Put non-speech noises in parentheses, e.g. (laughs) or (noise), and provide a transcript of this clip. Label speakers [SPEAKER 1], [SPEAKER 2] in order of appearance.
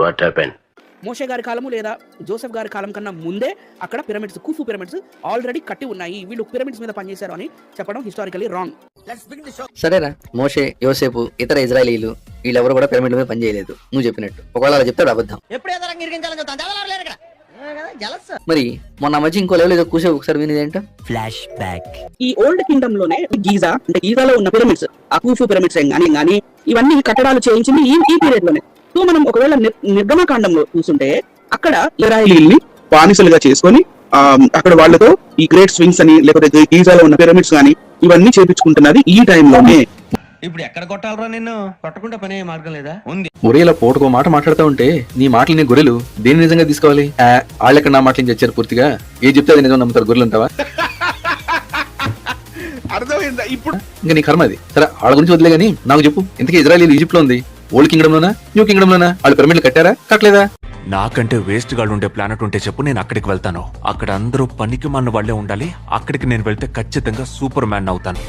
[SPEAKER 1] What happen
[SPEAKER 2] మోషే గారి కాలము లేదా జోసెఫ్ గారి కాలం కన్నా ముందే అక్కడ పిరమిడ్స్ కుఫు పిరమిడ్స్ ఆల్రెడీ కట్టి ఉన్నాయి. వీళ్ళు పిరమిడ్స్ మీద పనిచేశారు అని చెప్పడం హిస్టారికలీ రాంగ్
[SPEAKER 3] సరేరా మోషే యోసేపు ఇతర ఇజ్రాయలీలు వీళ్ళెవరు కూడా పిరమిడ్ మీద పనిచేయలేదు నువ్వు చెప్పినట్టు. ఒకవేళ అలా చెప్తాడు అబద్ధం.
[SPEAKER 4] ఎప్పుడు చూస్తాను
[SPEAKER 3] మరి మొన్న మధ్య ఇంకో లెవెల్ ఏదో కూసే ఒకసారి వినేది ఏంటో?
[SPEAKER 5] ఫ్లాష్ బ్యాక్
[SPEAKER 2] ఈ ఓల్డ్ కింగ్డమ్లోనే గీజా అంటే గీజాలో ఉన్న పిరమిడ్స్ ఆ కూఫు పిరమిడ్స్ కానీ కానీ ఇవన్నీ కట్టడాలు చేయించింది ఈ ఈ పీరియడ్లోనే. సో మనం ఒకవేళ నిర్- నిర్గమకాండంలో చూస్తుంటే అక్కడ
[SPEAKER 6] ఇజ్రాయిలీల్ని బానిసలుగా చేసుకొని ఆ, అక్కడ వాళ్ళతో ఈ గ్రేట్ స్వింగ్స్ అని లేకపోతే గీజాలో ఉన్న పిరమిడ్స్ కానీ ఇవన్నీ చేపించుకుంటున్నది ఈ టైంలోనే
[SPEAKER 7] ఇప్పుడు ఎక్కడ కొట్టాలరా నిన్ను? కొట్టకుండా పనే మార్గం లేదా? ఉంది.
[SPEAKER 8] ఒరే ఇలా పూటకో మాట మాట్లాడుతూ ఉంటే నీ మాటలు నీ గొర్రెలు దేని నిజంగా తీసుకోవాలి? వాళ్ళెక్కడ నా మాటలు చచ్చారు పూర్తిగా? ఏ చెప్తే అది నిజం నమ్ముతారు గొర్రెలు ఉంటావా (laughs)
[SPEAKER 6] అర్థమైందా? ఇప్పుడు
[SPEAKER 8] ఇంకా నీ కర్మ అది. సరే వాళ్ళ గురించి వదిలే గానీ నాకు చెప్పు. ఇంతకీ ఇజ్రాయల్ ఈజిప్ట్లో ఉంది. ఓల్డ్ కింగ్డమ్ లోనా న్యూ కింగ్డమ్ లోనా వాళ్ళు పిరమిడ్లు కట్టారా? కట్టలేదా?
[SPEAKER 9] నాకంటే వేస్ట్ గాళ్ళు ఉండే ప్లానెట్ ఉంటే చెప్పు నేను అక్కడికి వెళ్తాను. అక్కడ అందరూ పనికి మన వాళ్ళే ఉండాలి. అక్కడికి నేను వెళ్తే ఖచ్చితంగా సూపర్ మ్యాన్ అవుతాను.